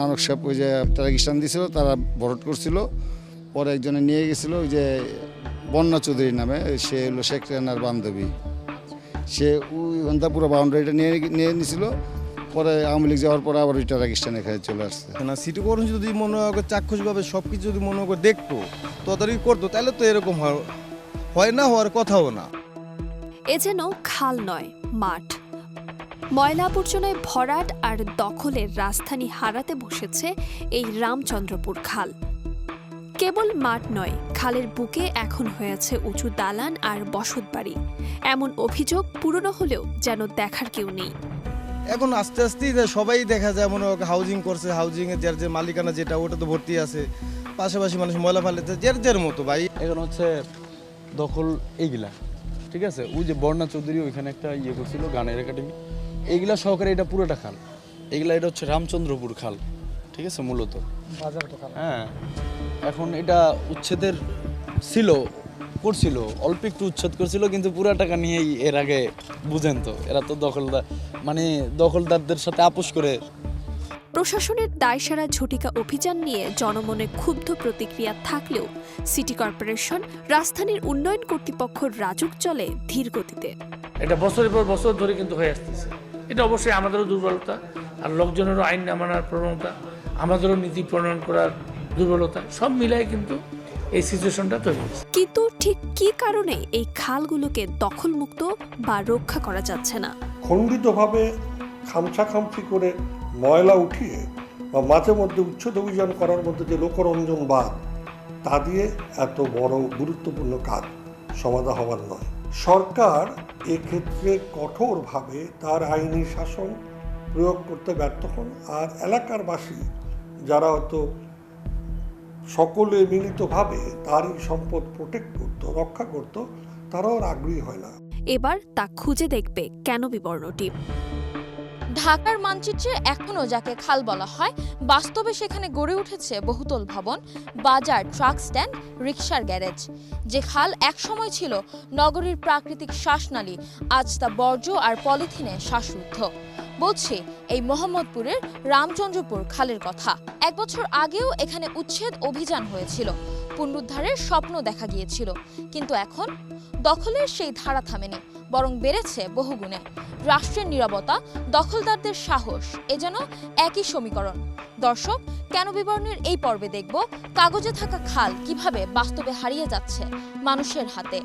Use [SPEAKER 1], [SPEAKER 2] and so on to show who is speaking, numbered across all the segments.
[SPEAKER 1] নানক সাহেব ওই যে তারা ট্রাকিস্টান দিছিল তারা ভরট করছিল। পরে একজনে নিয়ে গেছিল ওই যে বন্যা চৌধুরী নামে সে হলো শেখ রেনার বান্ধবী। সে ওই ঘণ্টা পুরো বাউন্ডারিটা নিয়ে নিয়ে নিছিল পরে আওয়ামী লীগ যাওয়ার পরে আবার ওই ট্রাকিস্টান এখানে চলে আসছে।
[SPEAKER 2] না সিটি কর্পোরেশন যদি মনে হয় চাক্ষুষভাবে সব কিছু যদি মনে করে দেখতো তদারকি করতো তাহলে তো এরকম হয় হয় না হওয়ার কথাও না।
[SPEAKER 3] এ যেন খাল নয় মাঠ। ময়লা আবর্জনায় ভরাট আর দখলের রাজধানী হারাতে বসেছে এই রামচন্দ্রপুর খাল। কেবল মাঠ নয় খালের বুকে এখন হয়েছে উঁচু দালান আর বসতবাড়ি। এমন অভিযোগ পুরনো হলেও যেন দেখার কেউ নেই।
[SPEAKER 2] এখন আস্তে আস্তে সবাই দেখা যায় মনে হাউজিং করছে হাউজিং এর যার যে মালিকানা যেটা ওটা তো ভর্তি আছে। পাশাপাশি মানুষ ময়লা ফালেছে যার যার মতো ভাই।
[SPEAKER 4] এখন হচ্ছে দখল এইগুলা ঠিক আছে? ওই যে বর্ণা চৌধুরী ওইখানে একটা ইয়ে করছিল গানের একাডেমি এইগুলা সহকারে এটা পুরোটা খাল। এগুলা এটা হচ্ছে রামচন্দ্রপুর খাল ঠিক আছে মূলত। হ্যাঁ এখন এটা উচ্ছেদের ছিল করছিল অল্প একটু উচ্ছেদ করছিল কিন্তু পুরো টাকা নিয়েই এর আগে বুঝেন তো এরা তো দখলদার মানে দখলদারদের সাথে আপোষ করে।
[SPEAKER 3] প্রশাসনের দায়সারা ঝটিকা অভিযান নিয়ে জনমনে ক্ষুব্ধ প্রতিক্রিয়া থাকলেও সিটি কর্পোরেশন রাজধানীর উন্নয়ন কর্তৃপক্ষ রাজুক চলে ধীর গতিতে
[SPEAKER 5] এটা বছরের পর বছর ধরে কিন্তু হয়ে আসতেছে। এটা অবশ্যই আমাদেরও দুর্বলতা আর লোকজনেরও আইন না মানার প্রবণতা আমাদেরও নীতি প্রণয়ন করার দুর্বলতা সব মিলাই কিন্তু এই সিচুয়েশনটা তৈরি হয়েছে।
[SPEAKER 3] কিন্তু ঠিক কী কারণে এই খালগুলোকে দখলমুক্ত বা রক্ষা করা যাচ্ছে না?
[SPEAKER 6] খণ্ডিতভাবে খামছাখামছি করে ময়লা উঠিয়ে বা মাঝে মধ্যে উচ্ছেদ অভিযান করার মধ্যে যে লোকরঞ্জন বাদ তা দিয়ে এত বড় গুরুত্বপূর্ণ কাজ সমাধা হওয়ার নয়। সরকার এক্ষেত্রে কঠোরভাবে তার আইনি শাসন প্রয়োগ করতে ব্যর্থ হন। আর এলাকারবাসী যারা হয়তো সকলে মিলিতভাবে তারই সম্পদ প্রোটেক্ট করত, রক্ষা করত, তারাও আগ্রহী হয় না।
[SPEAKER 3] এবার তা খুঁজে দেখবে কেন বিবর্ণটি?
[SPEAKER 7] ঢাকার মানচিত্রে এখনও যাকে খাল বলা হয়, বাস্তবে সেখানে গড়ে উঠেছে বহুতল ভবন, বাজার, ট্রাক স্ট্যান্ড, রিকশার গ্যারেজ। যে খাল একসময় ছিল নগরীর প্রাকৃতিক শ্বাসনালী, আজ তা বর্জ্য আর পলিথিনে শ্বাসরুদ্ধ। বলছি, এই মোহাম্মদপুরের রামচন্দ্রপুর খালের কথা। এক বছর আগেও এখানে উচ্ছেদ অভিযান হয়েছিল। পুনরুদ্ধারের স্বপ্ন দেখা গিয়েছিল। কিন্তু এখন দখলের সেই ধারা থামেনি, বরং বেড়েছে বহুগুণে। রাষ্ট্রের নিরবতা, দখলদারদের সাহস, এ যেন একই সমীকরণ। দর্শক, কেন বিবরণের এই পর্বে দেখব, কাগজে থাকা খাল কীভাবে বাস্তবে হারিয়ে যাচ্ছে মানুষের হাতে।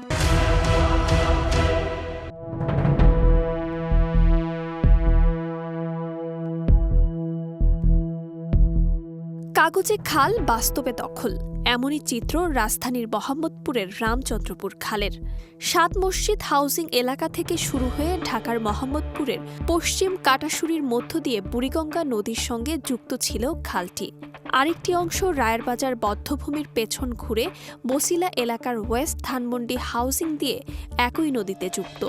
[SPEAKER 3] কাগজে খাল বাস্তবে দখল। এমনই চিত্র রাজধানীর মোহাম্মদপুরের রামচন্দ্রপুর খালের। সাত মসজিদ হাউজিং এলাকা থেকে শুরু হয়ে ঢাকার মোহাম্মদপুরের পশ্চিম কাটাশুরির মধ্য দিয়ে বুড়িগঙ্গা নদীর সঙ্গে যুক্ত ছিল খালটি। আরেকটি অংশ রায়েরবাজার বদ্ধভূমির পেছন ঘুরে বসিলা এলাকার ওয়েস্ট ধানমন্ডি হাউজিং দিয়ে একই নদীতে যুক্ত।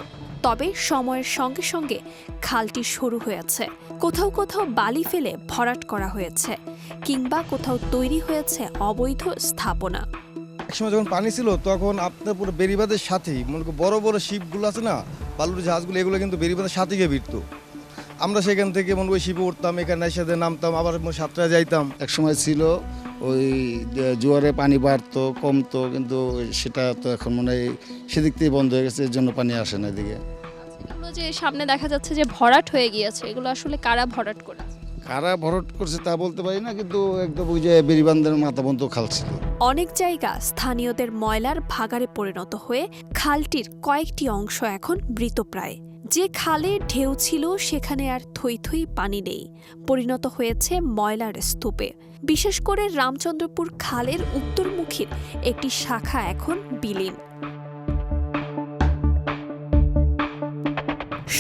[SPEAKER 3] তবে সময়ের সঙ্গে সঙ্গে খালটি সরু হয়েছে। কোথাও কোথাও বালি ফেলে ভরাট করা হয়েছে কিংবা কোথাও তৈরি হয়েছে অবৈধ স্থাপনা।
[SPEAKER 2] একসময় যখন পানি ছিল তখন আপনার পুরো বেরিবাদের সাথেই মনে করো বড় বড় শিপগুলো আছে না বালুর জাহাজগুলো এগুলো কিন্তু বেরিবাদের সাথে গিয়ে ভিড়তো। আমরা সেখান থেকে মনে করি শিপে উঠতাম এখানে এসে নামতাম আবার সাতটায় যাইতাম।
[SPEAKER 1] একসময় ছিল ওই জোয়ারে পানি বাড়তো কমতো কিন্তু সেটা তো এখন মনে হয় সেদিক থেকে বন্ধ হয়ে গেছে এর জন্য পানি আসে না এদিকে।
[SPEAKER 8] এগুলো যে সামনে দেখা যাচ্ছে যে ভরাট হয়ে গিয়েছে এগুলো আসলে কারা ভরাট করেছে
[SPEAKER 1] কারা ভরট করছে তা বলতে পারি না কিন্তু একদম ওই যে বেরিবান্ধের মাথা বন্ধ খাল ছিল
[SPEAKER 3] অনেক জায়গা স্থানীয়দের ময়লার ভাগারে পরিণত হয়ে খালটির কয়েকটি অংশ এখন মৃতপ্রায় যে খালে ঢেউ ছিল, সেখানে আর থই থই পানি নেই। পরিণত হয়েছে ময়লার স্তূপে। বিশেষ করে রামচন্দ্রপুর খালের উত্তরমুখীর একটি শাখা এখন বিলীন।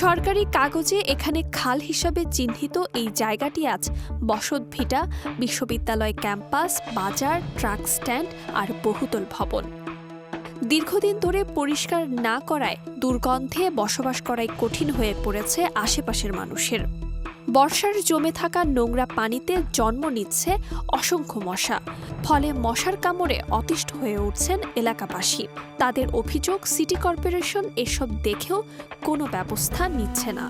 [SPEAKER 3] সরকারি কাগজে এখানে খাল হিসাবে চিহ্নিত এই জায়গাটি আজ বসতভিটা বিশ্ববিদ্যালয় ক্যাম্পাস, বাজার, ট্রাক স্ট্যান্ড আর বহুতল ভবন। দীর্ঘদিন ধরে পরিষ্কার না করায় দুর্গন্ধে বসবাস করাই কঠিন হয়ে পড়েছে আশেপাশের মানুষের। বর্ষার জমে থাকা নোংরা পানিতে জন্ম নিচ্ছে অসংখ্য মশা। ফলে মশার কামড়ে অতিষ্ঠ হয়ে উঠছেন এলাকাবাসী। তাদের অভিযোগ সিটি কর্পোরেশন এসব দেখেও কোনো ব্যবস্থা নিচ্ছে না।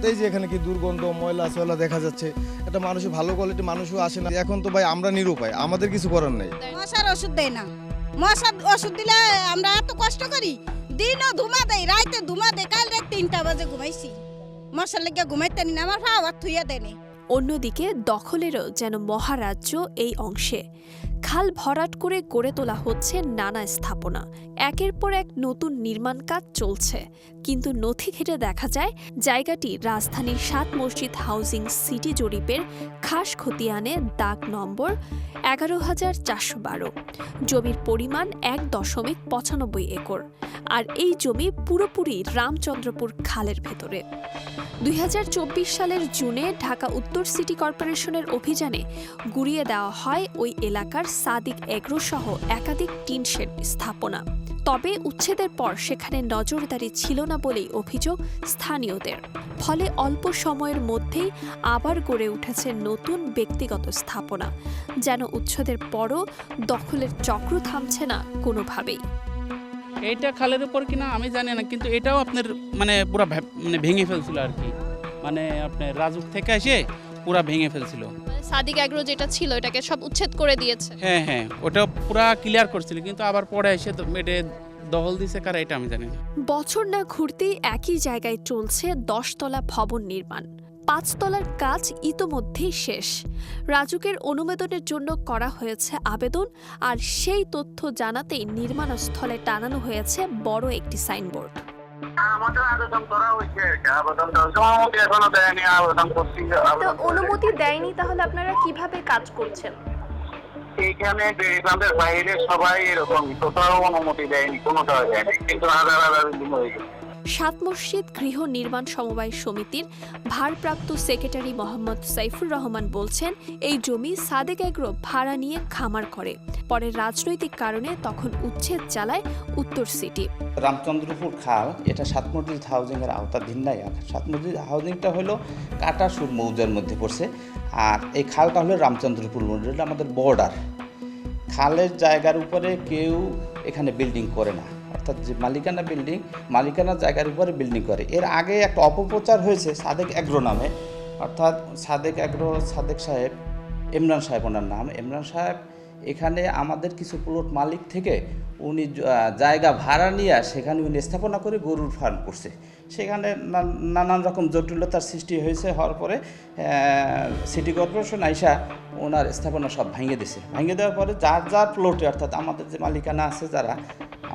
[SPEAKER 2] তো এই যে এখানে কি দুর্গন্ধ ময়লা সয়লা দেখা যাচ্ছে এটা মানুষও ভালো কোয়ালিটি মানুষও আসে না। এখন তো ভাই আমরা নিরুপায় আমাদের কিছু করার নেই।
[SPEAKER 9] মশার ওষুধ দেয় না। মশার ওষুধ দিলে আমরা এত কষ্ট করি? দিনও ধুমা দেয়, রাইতে ধুমা দেয়, কাল রাত তিনটা বাজে ঘুমাইছি। মশার লেগে ঘুমাইতে নি আমার ভাব থুইয়া দেয়নি
[SPEAKER 3] অন্যদিকে দখলেরও যেন মহারাজ্য এই অংশে। খাল ভরাট করে গড়ে তোলা হচ্ছে নানা স্থাপনা। একের পর এক নতুন নির্মাণ কাজ চলছে। কিন্তু নথি ঘেটে দেখা যায়, জায়গাটি রাজধানীর সাত মসজিদ হাউজিং সিটি জরিপের খাস খতিয়ানে দাগ নম্বর এগারো হাজার চারশো বারো। জমির পরিমাণ এক দশমিক পঁচানব্বই একর। আর এই জমি পুরোপুরি রামচন্দ্রপুর খালের ভেতরে। দুই হাজার চব্বিশ সালের জুনে ঢাকা উত্তর সিটি কর্পোরেশনের অভিযানে গুড়িয়ে দেওয়া হয় ওই এলাকার সাদিক এগ্রো সহ একাধিক টিন শেড স্থাপনা। তবে উচ্ছেদের পর সেখানে নজরদারি ছিল না বলেই অভিযোগ স্থানীয়দের। ফলে অল্প সময়ের মধ্যেই আবার গড়ে উঠেছে নতুন ব্যক্তিগত স্থাপনা। যেন উচ্ছেদের পরও দখলের চক্র থামছে না কোনোভাবেই।
[SPEAKER 10] এইটা খালের উপর কিনা আমি জানি না, কিন্তু এটাও আপনার মানে পুরো মানে ভেঙে ফেলছিল আর কি। মানে আপনার রাজুক থেকে এসে পুরা ভেঙে ফেলছিল।
[SPEAKER 8] মানে সাদিক অ্যাগ্রো যেটা ছিল এটাকে সব উচ্ছেদ করে দিয়েছে।
[SPEAKER 10] হ্যাঁ হ্যাঁ ওটা পুরা ক্লিয়ার করছিল কিন্তু আবার পরে এসে তো এটা দখল দিছে কারা এটা আমি জানি না।
[SPEAKER 3] বছর না ঘুরতেই একই জায়গায় চলছে দশতলা ভবন নির্মাণ। পাঁচতলার কাজ ইতোমধ্যেই শেষ। রাজুকের অনুমোদনের জন্য করা হয়েছে আবেদন আর সেই তথ্য জানাতেই নির্মাণস্থলে টানানো হয়েছে বড় একটি সাইনবোর্ড।
[SPEAKER 11] আমাদের আবেদন করা হয়েছে। আবেদন অনুমতি এখনও দেয়নি আবেদন করছি।
[SPEAKER 8] অনুমতি দেয়নি তাহলে আপনারা কীভাবে কাজ করছেন?
[SPEAKER 11] এইখানে বেরিবান্ধের বাইরে সবাই এরকম কোথাও অনুমতি দেয়নি কোনো দেয়নি কিন্তু হাজার হাজার দিন হয়ে গেছে।
[SPEAKER 3] সাত মসজিদ গৃহ নির্মাণ সমবায় সমিতির ভারপ্রাপ্ত সেক্রেটারি মোহাম্মদ সাইফুর রহমান বলছেন, এই জমি সাদেক এগ্রো ভাড়া নিয়ে খামার করে। পরে রাজনৈতিক কারণে তখন উচ্ছেদ চালায় উত্তর সিটি।
[SPEAKER 12] রামচন্দ্রপুর খাল, এটা সাত মসজিদ হাউজিংয়ের আওতাধীন নাই সাত মসজিদ হাউজিংটা হলো কাটাসুর মৌজার মধ্যে পড়ছে। আর এই খালটা হলো রামচন্দ্রপুর এটা আমাদের বর্ডার খালের জায়গার উপরে কেউ এখানে বিল্ডিং করে না। অর্থাৎ যে মালিকানা বিল্ডিং মালিকানা জায়গার উপরে বিল্ডিং করে। এর আগে একটা অপপ্রচার হয়েছে সাদেক অ্যাগ্রো নামে। অর্থাৎ সাদেক অ্যাগ্রো, সাদেক সাহেব, ইমরান সাহেব ওনার নাম। ইমরান সাহেব এখানে আমাদের কিছু প্লট মালিক থেকে উনি জায়গা ভাড়া নিয়ে সেখানে উনি স্থাপনা করে গরুর ফার্ম করছে। সেখানে নানান রকম জটিলতার সৃষ্টি হয়েছে, হওয়ার পরে সিটি কর্পোরেশন আইসা ওনার স্থাপনা সব ভেঙে দিছে। ভেঙে দেওয়ার পরে যার যার প্লটে অর্থাৎ আমাদের যে মালিকানা আছে যারা,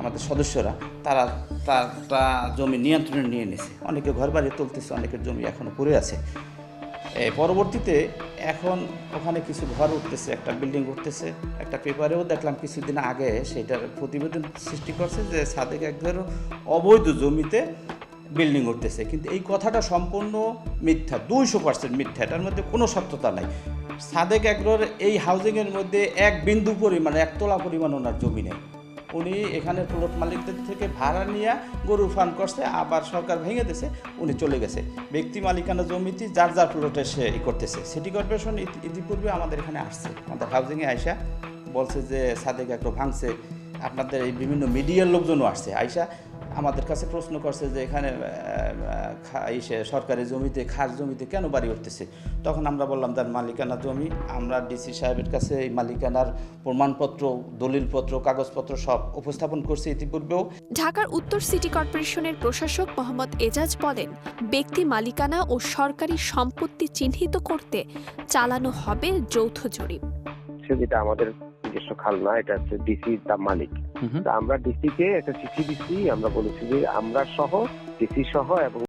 [SPEAKER 12] আমাদের সদস্যরা, তারা তারটা জমি নিয়ন্ত্রণে নিয়ে নিছে। অনেকে ঘর বাড়ি তুলতেছে, অনেকের জমি এখনও পড়ে আছে। পরবর্তীতে এখন ওখানে কিছু ঘর উঠতেছে, একটা বিল্ডিং উঠতেছে, একটা পেপারেও দেখলাম কিছুদিন আগে সেটার প্রতিবেদন সৃষ্টি করছে যে সাদেক একদের অবৈধ জমিতে বিল্ডিং উঠতেছে। কিন্তু এই কথাটা সম্পূর্ণ মিথ্যা, দুইশো পার্সেন্ট মিথ্যা। এটার মধ্যে কোনো সত্যতা নাই। সাদেক এগ্রোর এই হাউজিংয়ের মধ্যে এক বিন্দু পরিমাণ, এক তোলা পরিমাণ ওনার জমি নেই। উনি এখানে প্লট মালিকদের থেকে ভাড়া নিয়ে গরুর ফার্ম করছে, আবার সরকার ভেঙে দিয়েছে, উনি চলে গেছে। ব্যক্তি মালিকানা জমিতে যার যার প্লটে সে ই করতেছে। সিটি কর্পোরেশন ইতি- ইতিপূর্বে আমাদের এখানে আসছে। আমাদের হাউজিংয়ে আইসা বলছে যে সাদেক একটু ভাঙছে। আপনাদের এই বিভিন্ন মিডিয়ার লোকজনও আসছে। আইসা আমাদের কাছে প্রশ্ন করছে যে এখানে ইসে সরকারি জমিতে খাস জমিতে কেন বাড়ি উঠতেছে? তখন আমরা বললাম তার মালিকানা জমি আমরা ডিসি সাহেবের কাছে এই মালিকানার প্রমাণপত্র দলিলপত্র কাগজপত্র সব উপস্থাপন করছি ইতিপূর্বেও।
[SPEAKER 3] ঢাকার উত্তর সিটি কর্পোরেশনের প্রশাসক মোহাম্মদ এজাজ বলেন ব্যক্তি মালিকানা ও সরকারি সম্পত্তি চিহ্নিত করতে চালানো হবে যৌথ জরিপ।
[SPEAKER 11] যেটা আমাদের নিজস্ব খাল না এটা হচ্ছে ডিসি তার মালিক। তা আমরা ডিসি কে একটা চিঠি দিচ্ছি আমরা বলেছি যে আমরা সহ ডিসি সহ এবং